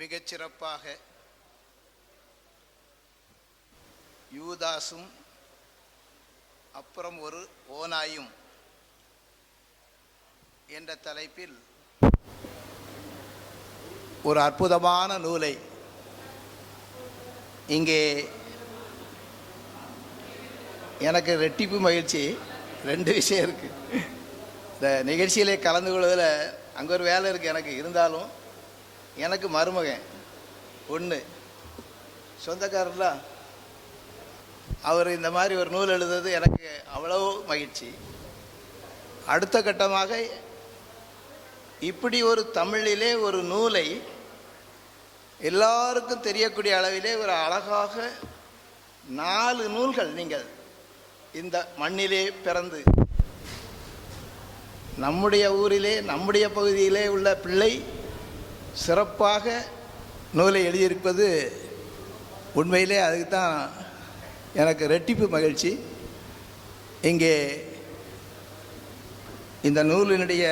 மிகச்சிறப்பாக யூதாசும் அப்புறம் ஒரு ஓனாயும் என்ற தலைப்பில் ஒரு அற்புதமான நூலை இங்கே எனக்கு ரெட்டிப்பு மகிழ்ச்சி. ரெண்டு விஷயம் இருக்குது இந்த நிகழ்ச்சியிலே கலந்து கொள்வதில் அங்கே ஒரு வேலை இருக்குது எனக்கு. இருந்தாலும் எனக்கு மருமகன். ஒன்று சொந்தக்காரர்லாம் அவர் இந்த மாதிரி ஒரு நூல் எழுதுறது எனக்கு அவ்வளோ மகிழ்ச்சி. அடுத்த கட்டமாக இப்படி ஒரு தமிழிலே ஒரு நூலை எல்லாருக்கும் தெரியக்கூடிய அளவிலே ஒரு அழகாக நாலு நூல்கள் நீங்கள் இந்த மண்ணிலே பிறந்து நம்முடைய ஊரிலே நம்முடைய பகுதியிலே உள்ள பிள்ளை சிறப்பாக நூலை எழுதியிருப்பது உண்மையிலே அதுக்கு தான் எனக்கு ரெட்டிப்பு மகிழ்ச்சி. இங்கே இந்த நூலினுடைய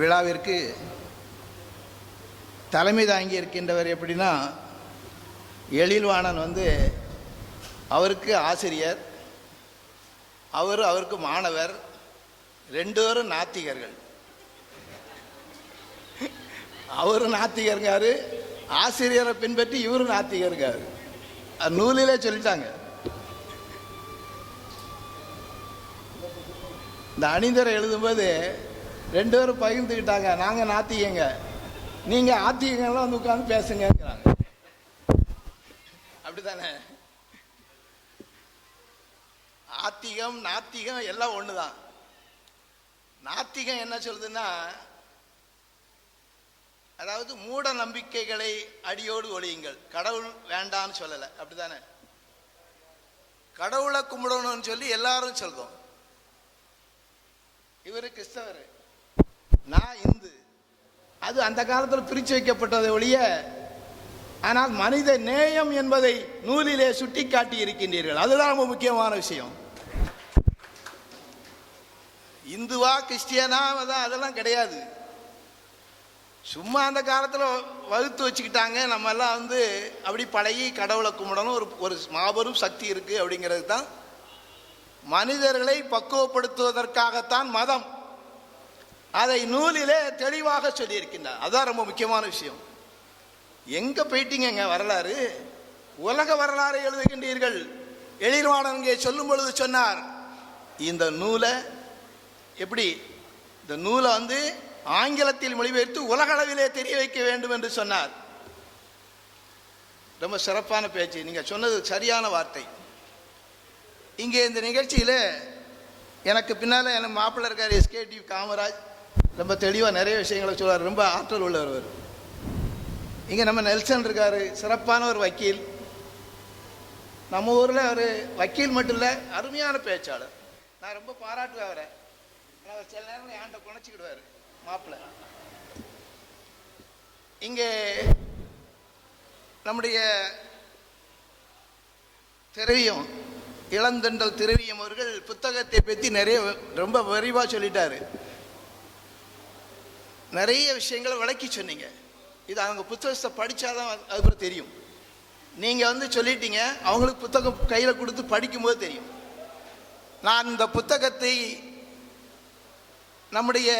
விழாவிற்கு தலைமை தாங்கி இருக்கின்றவர் எப்படின்னா எழில்வாணன் வந்து அவருக்கு ஆசிரியர் அவர் அவருக்கு மாணவர் ரெண்டு பேரும் நாத்திகர்கள். அவரும் நாத்திகருங்காரு ஆசிரியரை பின்பற்றி இவரும் நாத்திகருங்காரு நூலிலே சொல்லிட்டாங்க. இந்த அணிந்தரை எழுதும்போது ரெண்டு பேரும் பகிர்ந்துக்கிட்டாங்க. நாங்கள் நாத்திகங்க. நீங்கள் ஆத்திகங்கள்லாம் வந்து உட்காந்து பேசுங்கிறாங்க அப்படிதானே ஆத்திகம் நாத்திகம் எல்லாம் ஒன்று தான் நாத்திகம் என்ன சொல்லுதுன்னா அதாவது மூட நம்பிக்கைகளை அடியோடு ஒழியுங்கள். கடவுள் வேண்டாம்னு சொல்லலை. அப்படிதானே? கடவுளை கும்பிடணும்னு சொல்லி எல்லாரும் சொல்றோம். இவர் கிறிஸ்தவர். நான் இந்து. அது அந்த காலத்தில் பிரித்து வைக்கப்பட்டதை ஒழிய ஆனால் மனித நேயம் என்பதை நூலிலே சுட்டி காட்டி இருக்கின்றீர்கள். அதுதான் ரொம்ப முக்கியமான விஷயம். இந்துவா கிறிஸ்டியனா அதான் அதெல்லாம் கிடையாது. சும்மா அந்த காலத்தில் வகுத்து வச்சுக்கிட்டாங்க. நம்ம எல்லாம் வந்து அப்படி பழகி கடவுளை கும்பிடணும். ஒரு ஒரு மாபெரும் சக்தி இருக்குது அப்படிங்கிறது தான் மனிதர்களை பக்குவப்படுத்துவதற்காகத்தான் மதம். அதை நூலிலே தெளிவாக சொல்லியிருக்கின்றார். அதுதான் ரொம்ப முக்கியமான விஷயம். எங்கே போயிட்டீங்கங்க வரலாறு? உலக வரலாறு எழுதுகின்றீர்கள். எழில்வாணன் இங்கே சொல்லும் பொழுது சொன்னார் இந்த நூலை எப்படி? இந்த நூலை வந்து ஆங்கிலத்தில் மொழிபெயர்த்து உலகளவிலே தெரிய வைக்க வேண்டும் என்று சொன்னார். ரொம்ப சிறப்பான பேச்சு. நீங்கள் சொன்னது சரியான வார்த்தை. இங்கே இந்த நிகழ்ச்சியில் எனக்கு பின்னால் எனக்கு மாப்பிள்ளை இருக்கார் எஸ்கேடி காமராஜ். ரொம்ப தெளிவாக நிறைய விஷயங்களை சொல்வார். ரொம்ப ஆற்றல் உள்ளவர் அவர். இங்கே நம்ம நெல்சன் இருக்கார் சிறப்பான ஒரு வக்கீல். நம்ம ஊரில் அவர் வக்கீல் மட்டும் இல்லை அருமையான பேச்சாளர். நான் ரொம்ப பாராட்டுவேன் அவரை. ஆனால் அவர் சில நேரம் என்கிட்ட குணச்சிக்கிடுவார். மாப்பிள்ள இங்கே நம்முடைய திரவியம் இளந்தண்டல் திரவியம் அவர்கள் புத்தகத்தை பற்றி நிறைய ரொம்ப விரிவாக சொல்லிட்டாரு. நிறைய விஷயங்களை விளக்கி சொன்னீங்க. இது அவங்க புத்தகத்தை படித்தாதான் அதுக்கப்புறம் தெரியும். நீங்கள் வந்து சொல்லிட்டீங்க அவங்களுக்கு புத்தகம் கையில் கொடுத்து படிக்கும்போது தெரியும். நான் இந்த புத்தகத்தை நம்முடைய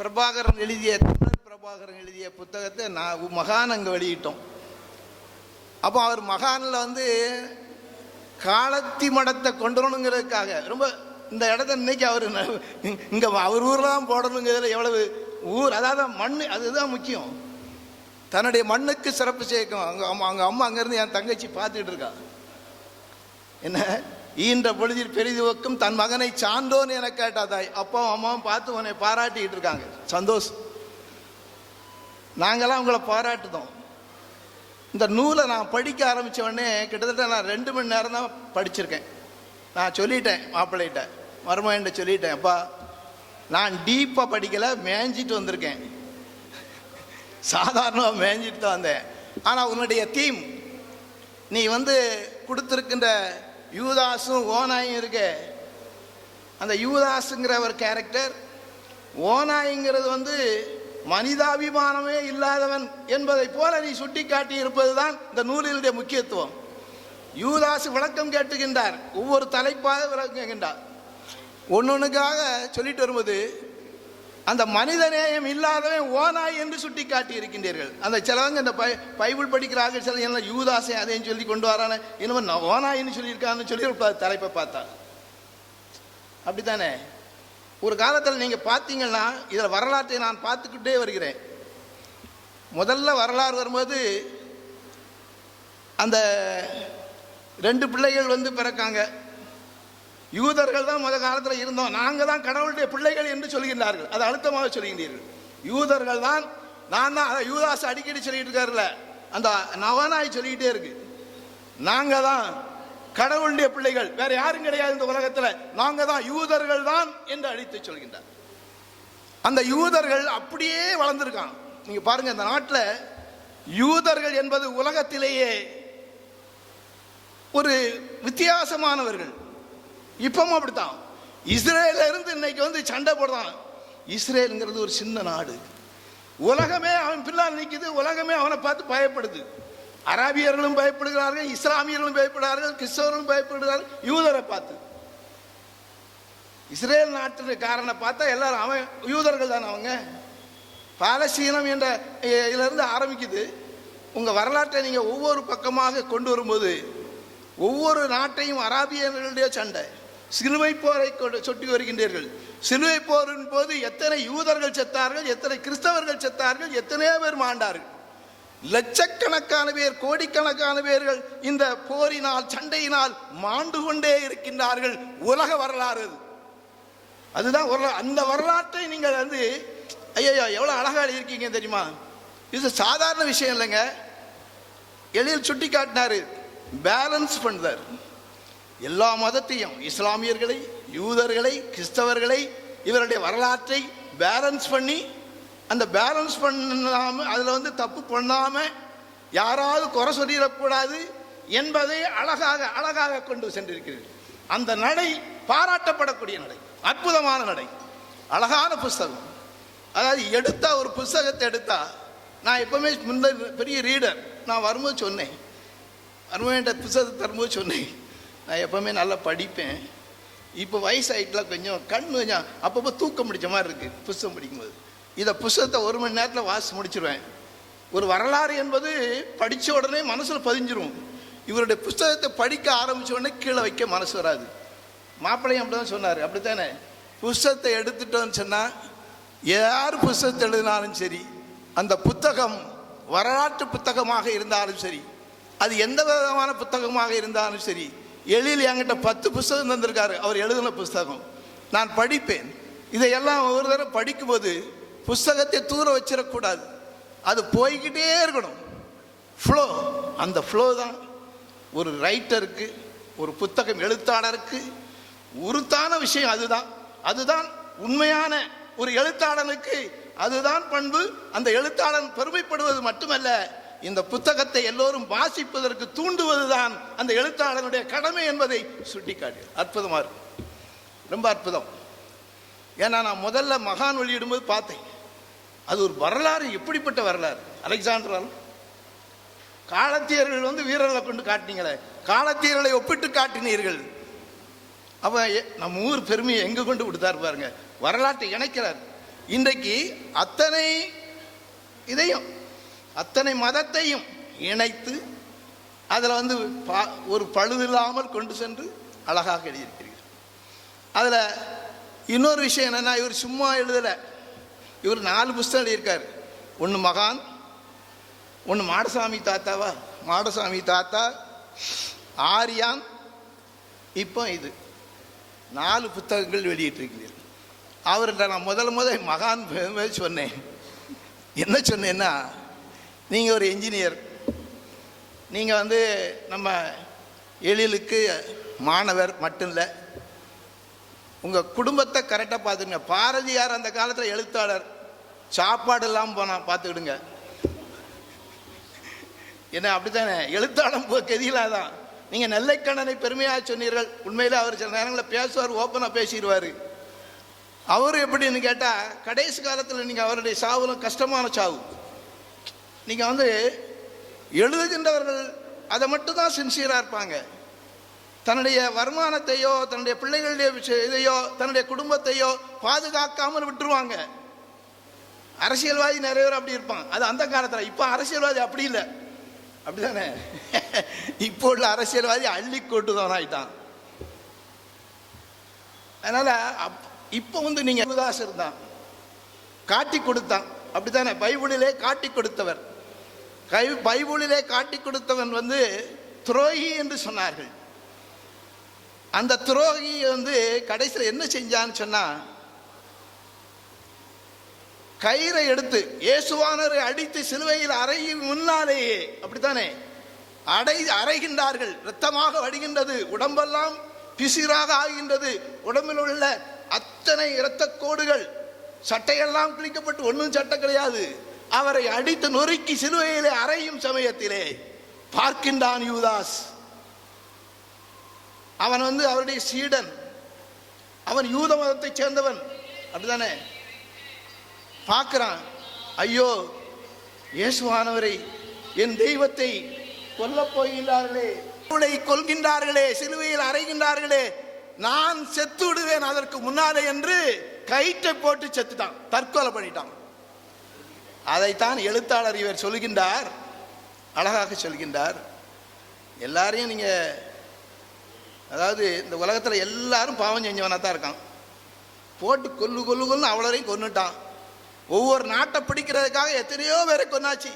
பிரபாகரன் எழுதிய தமிழ் பிரபாகரன் எழுதிய புத்தகத்தை நான் மகான் அங்கே வெளியிட்டோம். அப்போ அவர் மகானில் வந்து காலத்தி மடத்தை கொண்டு வரணுங்கிறதுக்காக ரொம்ப இந்த இடத்த இன்னைக்கு அவர் இங்கே அவர் ஊரில் தான் போடணுங்கிறதுல எவ்வளவு ஊர் அதாவது மண் அதுதான் முக்கியம். தன்னுடைய மண்ணுக்கு சிறப்பு சேர்க்கும். அங்கே அம்மா அம்மா அங்கேருந்து என் தங்கச்சி பார்த்துக்கிட்டு இருக்கா. என்ன? ஈன்ற பொழுதில் பெரிதுவக்கும் தன் மகனை சான்றோன்னு என கேட்டாதாய் அப்பாவும் அம்மாவும் பார்த்து உன்னை பாராட்டிக்கிட்டு இருக்காங்க. சந்தோஷம். நாங்களாம் உங்களை பாராட்டுதோம். இந்த நூலை நான் படிக்க ஆரம்பித்த உடனே கிட்டத்தட்ட நான் ரெண்டு மணி நேரம் தான் படிச்சிருக்கேன். நான் சொல்லிட்டேன் மாப்பிள்ளைகிட்ட. மருமகன்ட்ட சொல்லிட்டேன் அப்பா நான் டீப்பாக படிக்கலை மேய்ஞ்சிட்டு வந்திருக்கேன். சாதாரணமாக மேய்ஞ்சிட்டு தான் வந்தேன். ஆனால் உன்னுடைய தீம் நீ வந்து கொடுத்துருக்கின்ற யூதாஸும் ஓனாயும் இருக்கு. அந்த யூதாஸுங்கிற ஒரு கேரக்டர் ஓனாய்ங்கிறது வந்து மனிதாபிமானமே இல்லாதவன் என்பதை போல நீ சுட்டிக் காட்டி இருப்பது தான் இந்த நூலினுடைய முக்கியத்துவம். யூதாசு விளக்கம் கேட்டுகின்றார். ஒவ்வொரு தலைப்பாக விளக்குகின்றார். ஒன்னொன்னுக்காக சொல்லிட்டு வரும்போது அந்த மனிதநேயம் இல்லாதவன் ஓனாய் என்று சுட்டி காட்டி இருக்கின்றீர்கள் அந்த சிலவங்க இந்த பை பைபிள் படிக்கிறார்கள் சில என்ன யூதாசை அதையும் சொல்லி கொண்டு வரானே. இன்னும் நான் ஓனாயின்னு சொல்லியிருக்கான்னு சொல்லி ஒரு தலைப்பை பார்த்தா அப்படித்தானே? ஒரு காலத்தில் நீங்கள் பார்த்தீங்கன்னா இதில் வரலாற்றை நான் பார்த்துக்கிட்டே வருகிறேன். முதல்ல வரலாறு வரும்போது அந்த ரெண்டு பிள்ளைகள் வந்து பிறக்காங்க. யூதர்கள் தான் முத காலத்தில் இருந்தோம். நாங்கள் தான் கடவுளுடைய பிள்ளைகள் என்று சொல்கின்றார்கள். அதை அழுத்தமாக சொல்கின்றீர்கள். யூதர்கள் தான் நான் தான் அதை யூதாஸ் அடிக்கடி சொல்லிட்டு இருக்காருல்ல. அந்த நவனாய் சொல்லிக்கிட்டே இருக்கு. நாங்கள் தான் கடவுளுடைய பிள்ளைகள். வேற யாரும் கிடையாது இந்த உலகத்தில். நாங்கள் தான் யூதர்கள் தான் என்று அழித்து சொல்கின்றார். அந்த யூதர்கள் அப்படியே வளர்ந்துருக்கான் நீங்கள் பாருங்கள் இந்த நாட்டில் யூதர்கள் என்பது உலகத்திலேயே ஒரு வித்தியாசமானவர்கள். இப்பவும் அப்படித்தான். இஸ்ரேல இருந்து இன்னைக்கு வந்து சண்டை போடுறான் இஸ்ரேலுங்கிறது ஒரு சின்ன நாடு. உலகமே அவன் பின்னால் நிற்குது உலகமே அவனை பார்த்து பயப்படுது. அராபியர்களும் பயப்படுகிறார்கள் இஸ்லாமியர்களும் பயப்படுகிறார்கள் கிறிஸ்தவர்களும் பயப்படுகிறார்கள் யூதரை பார்த்து. இஸ்ரேல் நாட்டுக்காரனை பார்த்தா எல்லாரும் அவன் யூதர்கள் தானே அவங்க. பாலஸ்தீனம் என்ற இதிலிருந்து ஆரம்பிக்குது. உங்கள் வரலாற்றை நீங்கள் ஒவ்வொரு பக்கமாக கொண்டு வரும்போது ஒவ்வொரு நாட்டையும் அராபியர்களுடைய சண்டை. சிலுவை போரை சொட்டி வருகின்றீர்கள். சிலுவை போரின் போது எத்தனை யூதர்கள் செத்தார்கள் எத்தனை கிறிஸ்தவர்கள் செத்தார்கள் எத்தனையோ பேர் மாண்டார்கள். லட்சக்கணக்கான பேர் கோடிக்கணக்கான பேர்கள் இந்த போரினால் சண்டையினால் மாண்டு கொண்டே இருக்கின்றார்கள். உலக வரலாறு அது. அதுதான் வரலாறு அந்த வரலாற்றை நீங்கள் வந்து ஐயோ எவ்வளோ அழகாக எழுதியிருக்கீங்க தெரியுமா? இது சாதாரண விஷயம் இல்லைங்க. எளிதில் சுட்டி காட்டினாரு பேலன்ஸ் பண்ணுறார் எல்லா மதத்தையும் இஸ்லாமியர்களை யூதர்களை கிறிஸ்தவர்களை இவருடைய வரலாற்றை பேலன்ஸ் பண்ணி அந்த பேலன்ஸ் பண்ணாமல் அதில் வந்து தப்பு பண்ணாமல் யாராவது குறை சொல்லிடக்கூடாது என்பதை அழகாக அழகாக கொண்டு சென்றிருக்கிறீர்கள் அந்த நடை பாராட்டப்படக்கூடிய நடை அற்புதமான நடை. அழகான புஸ்தகம். அதாவது எடுத்தால் ஒரு புஸ்தகத்தை எடுத்தால் நான் எப்பவுமே முன்ன பெரிய ரீடர் நான் வரும்போது சொன்னேன். வரும்போது புஸ்தகத்தை தரும்போது சொன்னேன். நான் எப்போவுமே நல்லா படிப்பேன். இப்போ வயசாகிட்டுலாம் கொஞ்சம் கண் கொஞ்சம் அப்பப்போ தூக்கம் முடிச்ச மாதிரி இருக்குது புஸ்தகம் படிக்கும்போது. இதை புஸ்தகத்தை ஒரு மணி நேரத்தில் வாசி முடிச்சிருவேன். ஒரு வரலாறு என்பது படித்த உடனே மனசில் பதிஞ்சிரும். இவருடைய புஸ்தகத்தை படிக்க ஆரம்பித்த உடனே கீழே வைக்க மனசு வராது. மாப்பிள்ளையும் அப்படி தான் சொன்னார். அப்படி தானே புஸ்தகத்தை எடுத்துட்டோன்னு சொன்னால் யார் புஸ்தகத்தை எழுதினாலும் சரி அந்த புத்தகம் வரலாற்று புத்தகமாக இருந்தாலும் சரி அது எந்த விதமான புத்தகமாக இருந்தாலும் சரி எழில் என்கிட்ட பத்து புஸ்தகம் தந்திருக்காரு. அவர் எழுதின புஸ்தகம். நான் படிப்பேன். இதையெல்லாம் ஒரு தடவை படிக்கும்போது புஸ்தகத்தை தூர வச்சிடக்கூடாது. அது போய்கிட்டே இருக்கணும். ஃப்ளோ அந்த ஃப்ளோ தான். ஒரு ரைட்டருக்கு ஒரு புத்தகம் எழுத்தாளருக்கு உருத்தான விஷயம் அதுதான். அதுதான் உண்மையான ஒரு எழுத்தாளனுக்கு அதுதான் பண்பு. அந்த எழுத்தாளன் பெருமைப்படுவது மட்டுமல்ல இந்த புத்தகத்தை எல்லோரும் வாசிப்பதற்கு தூண்டுவதுதான் அந்த எழுத்தாளனுடைய கடமை என்பதை சுட்டிக்காட்டு. அற்புதமாக இருக்கும் ரொம்ப அற்புதம். ஏன்னா நான் முதல்ல மகான் வெளியிடும்போது பார்த்தேன். அது ஒரு வரலாறு எப்படிப்பட்ட வரலாறு? அலெக்சாண்டரால் காலத்தியர்கள் வந்து வீரர்களை கொண்டு காட்டினீங்களே. காலத்தியர்களை ஒப்பிட்டு காட்டினீர்கள். அவ நம்ம ஊர் பெருமையை எங்கே கொண்டு விடுத்தார் பாருங்க. வரலாற்றை இணைக்கிறார். இன்றைக்கு அத்தனை இதையும் அத்தனை மதத்தையும் இணைத்து அதில் வந்து பா- ஒரு பழுதில்லாமல் கொண்டு சென்று அழகாக எழுதியிருக்கிறீர்கள். அதில் இன்னொரு விஷயம் என்னென்னா இவர் சும்மா எழுதலை. இவர் நாலு புஸ்தகம் எழுதியிருக்கார். ஒன்று மகான் ஒன்று மாடசாமி தாத்தாவா? மாடசாமி தாத்தா ஆரியான் இப்போ இது. நாலு புத்தகங்கள் வெளியிட்டிருக்கிறீர்கள். அவர்கிட்ட நான் முதல் முதல் மகான் பெருமை சொன்னேன். என்ன சொன்னேன்னா நீங்கள் ஒரு என்ஜினியர் நீங்கள் வந்து நம்ம எழிலுக்கு மாணவர் மட்டும் இல்லை உங்கள் குடும்பத்தை கரெக்டாக பார்த்துங்க பாரதியார் அந்த காலத்தில் எழுத்தாளர். சாப்பாடு இல்லாமல் போனால் பார்த்துக்கிடுங்க. என்ன அப்படித்தானே? எழுத்தாளம் போ கெதியிலாதான் நீங்கள் நெல்லைக்கண்ணனை பெருமையாக சொன்னீர்கள். உண்மையில் அவர் சில நேரங்களில் பேசுவார் ஓப்பனாக பேசிடுவார். அவர் எப்படின்னு கேட்டால் கடைசி காலத்தில் நீங்கள் அவருடைய சாவுலும் கஷ்டமான சாவு. நீங்கள் வந்து எழுதுகின்றவர்கள் அதை மட்டும் தான் சின்சியராக இருப்பாங்க. தன்னுடைய வருமானத்தையோ தன்னுடைய பிள்ளைகளுடைய விஷய- இதையோ தன்னுடைய குடும்பத்தையோ பாதுகாக்காமல் விட்டுருவாங்க. அரசியல்வாதி நிறைய பேர் அப்படி இருப்பான் அது அந்த காலத்தில். இப்போ அரசியல்வாதி அப்படி இல்லை. அப்படிதானே? இப்போ உள்ள அரசியல்வாதி அள்ளி கொட்டுதான் ஆயிட்டான். அதனால அப் இப்போ வந்து நீங்கள் யுவதாஸ் தான். காட்டி கொடுத்தான். அப்படித்தானே? பைபிளிலே காட்டி கொடுத்தவர். கை பைபிளிலே காட்டி கொடுத்தவன் வந்து துரோகி என்று சொன்னார்கள். அந்த துரோகி வந்து கடைசியில் என்ன செஞ்சான்னு சொன்னா கயிறை எடுத்து இயேசுவானரை அடித்து சிலுவையில் அறையும் முன்னாலேயே அப்படித்தானே அடை அறைகின்றார்கள். இரத்தமாக வடிகின்றது உடம்பெல்லாம் பிசிராக ஆகின்றது. உடம்பில் உள்ள அத்தனை இரத்த கோடுகள் சட்டையெல்லாம் கிழிக்கப்பட்டு ஒன்றும் சட்டை கிடையாது. அவரை அடித்து நொறுக்கி சிலுவையிலே அறையும் சமயத்திலே பார்க்கின்றான் யூதாஸ். அவன் வந்து அவருடைய சீடன். அவன் யூத மதத்தை சேர்ந்தவன். அப்படிதானே? பார்க்கிறான் ஐயோ இயேசுவானவரை என் தெய்வத்தை கொல்லப்போகின்றார்களே அவளை கொள்கின்றார்களே சிலுவையில் அறைகின்றார்களே நான் செத்து விடுவேன் அதற்கு முன்னாலே என்று கயிற்றை போட்டு செத்துட்டான் தற்கொலை பண்ணிட்டான். அதைத்தான் எழுத்தாளர் இவர் சொல்கின்றார் அழகாக சொல்கின்றார். எல்லாரையும் நீங்கள் அதாவது இந்த உலகத்தில் எல்லாரும் பாவம் செஞ்சவனாக தான் இருக்கான். போட்டு கொல்லு கொல்லு கொல்லு அவ்வளோரையும் கொன்னுட்டான். ஒவ்வொரு நாட்டை பிடிக்கிறதுக்காக எத்தனையோ பேரை கொன்னாச்சு.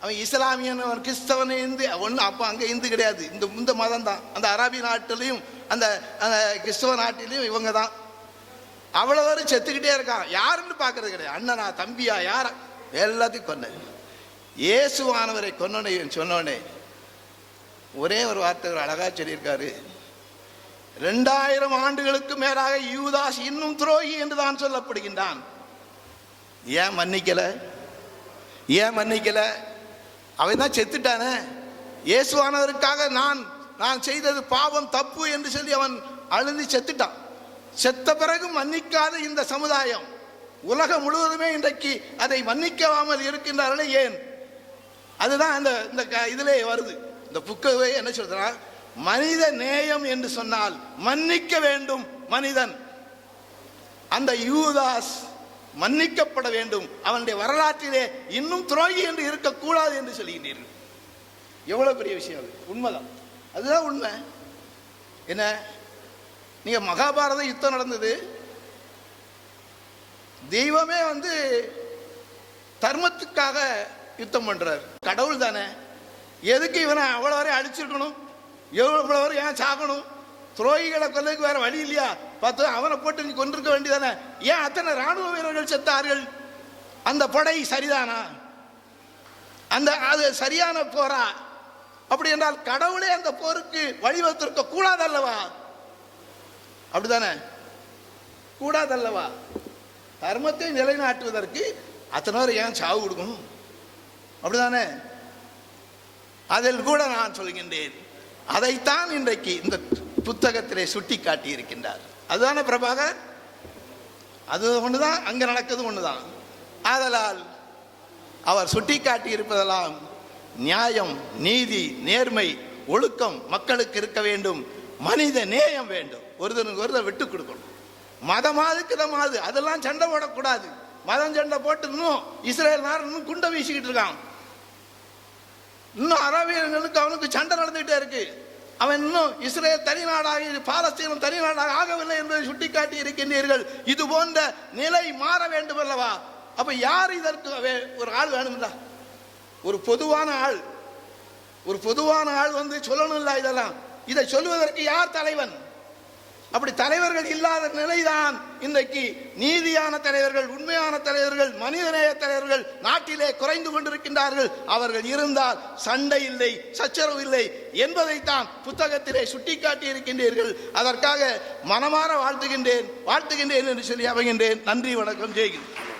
அவன் இஸ்லாமியன் அவன் கிறிஸ்தவன் இந்து ஒன்று அப்போ அங்கே இந்து கிடையாது. இந்த இந்த மதம் தான். அந்த அரபி நாட்டிலையும் அந்த அந்த கிறிஸ்தவ நாட்டிலையும் இவங்க தான். அவ்வளோ பேரும் செத்துக்கிட்டே இருக்கான். யாருன்னு பார்க்கறது கிடையாது. அண்ணனா தம்பியா யார எல்லாத்தையும் கொன்னேன். இயேசுவானவரை கொன்னோனே சொன்னோடனே ஒரே ஒரு வார்த்தை ஒரு அழகா சொல்லியிருக்காரு. ரெண்டாயிரம் ஆண்டுகளுக்கு மேலாக யூதாஸ் இன்னும் துரோகி என்று தான் சொல்லப்படுகின்றான். ஏன் மன்னிக்கல? ஏன் மன்னிக்கல? அவன் தான் செத்துட்டானே. இயேசுவானவருக்காக நான் நான் செய்தது பாவம் தப்பு என்று சொல்லி அவன் அழுந்து செத்துட்டான். செத்த பிறகு மன்னிக்காத இந்த சமுதாயம். உலகம் முழுவதுமே இன்றைக்கு அதை மன்னிக்காமல் இருக்கின்றார்களே ஏன்? அதுதான் அந்த இந்த க- இதிலே வருது. இந்த புக்கவே என்ன சொல்றா மனித நேயம் என்று சொன்னால் மன்னிக்க வேண்டும் மனிதன். அந்த யூதாஸ் மன்னிக்கப்பட வேண்டும். அவனுடைய வரலாற்றிலே இன்னும் துரோகி என்று இருக்கக்கூடாது என்று சொல்லுகின்றீர்கள் எவ்வளோ பெரிய விஷயம் அது. உண்மைதான். அதுதான் உண்மை. என்ன? நீங்கள் மகாபாரத யுத்தம் நடந்தது. தெய்வமே வந்து தர்மத்துக்காக யுத்தம் பண்ணுறாரு கடவுள் தானே. எதுக்கு இவனை அவ்வளோ வரையும் அடிச்சிருக்கணும் எவ்வளோ வரையும் ஏன் சாகணும்? துரோகிகளை கொல்லைக்கு வேற வழி இல்லையா? பார்த்து அவனை போட்டு நீ கொண்டிருக்க வேண்டியதானே? ஏன் அத்தனை ராணுவ வீரர்கள் செத்தார்கள்? அந்த படை சரிதானா? அந்த அது சரியான போரா? அப்படி என்றால் கடவுளே அந்த போருக்கு வழிவகுத்திருக்க கூடாதல்லவா? அப்படிதானே? கூடாதல்லவா? தர்மத்தை நிலைநாட்டுவதற்கு அத்தனை பேர் ஏன் சாவு கொடுக்கணும்? அப்படிதானே? அதில் கூட நான் சொல்கின்றேன். அதைத்தான் இன்றைக்கு இந்த புத்தகத்திலே சுட்டி காட்டி இருக்கின்றார் அதுதானே பிரபாகர்? அது ஒண்ணுதான் அங்கே நடக்கிறது ஒண்ணுதான். ஆதலால் அவர் சுட்டி காட்டி இருப்பதெல்லாம் நியாயம் நீதி நேர்மை ஒழுக்கம் மக்களுக்கு இருக்க வேண்டும். மனித நேயம் வேண்டும். ஒருத்தனுக்கு ஒருத்தர் விட்டு கொடுக்கணும். மதமாது கிதமாது அதெல்லாம் சண்டை போடக்கூடாது. மதம் சண்டை போட்டு இன்னும் இஸ்ரேல் நாடு இன்னும் குண்டை வீசிக்கிட்டு இருக்கான். இன்னும் அரபியர்களுக்கு அவனுக்கு சண்டை நடந்துகிட்டே இருக்கு. அவன் இன்னும் இஸ்ரேல் தனி நாடாக பாலஸ்தீனம் தனி நாடாக ஆகவில்லை என்பதை சுட்டிக்காட்டி இருக்கின்றீர்கள். இது போன்ற நிலை மாற வேண்டும் அல்லவா? அப்ப யார் இதற்கு ஒரு ஆள் வேணும்டா? ஒரு பொதுவான ஆள். ஒரு பொதுவான ஆள் வந்து சொல்லணும்ல இதெல்லாம். இதை சொல்வதற்கு யார் தலைவன்? அப்படி தலைவர்கள் இல்லாத நிலைதான் இன்றைக்கு நீதியான தலைவர்கள் உண்மையான தலைவர்கள் மனிதநேய தலைவர்கள் நாட்டிலே குறைந்து கொண்டிருக்கின்றார்கள். அவர்கள் இருந்தால் சண்டை இல்லை சச்சரவு இல்லை என்பதைத்தான் புத்தகத்திலே சுட்டிக்காட்டி இருக்கின்றீர்கள் அதற்காக மனமாற வாழ்த்துகின்றேன் வாழ்த்துகின்றேன் என்று சொல்லி அமைகின்றேன். நன்றி வணக்கம் ஜெய்கின்றேன்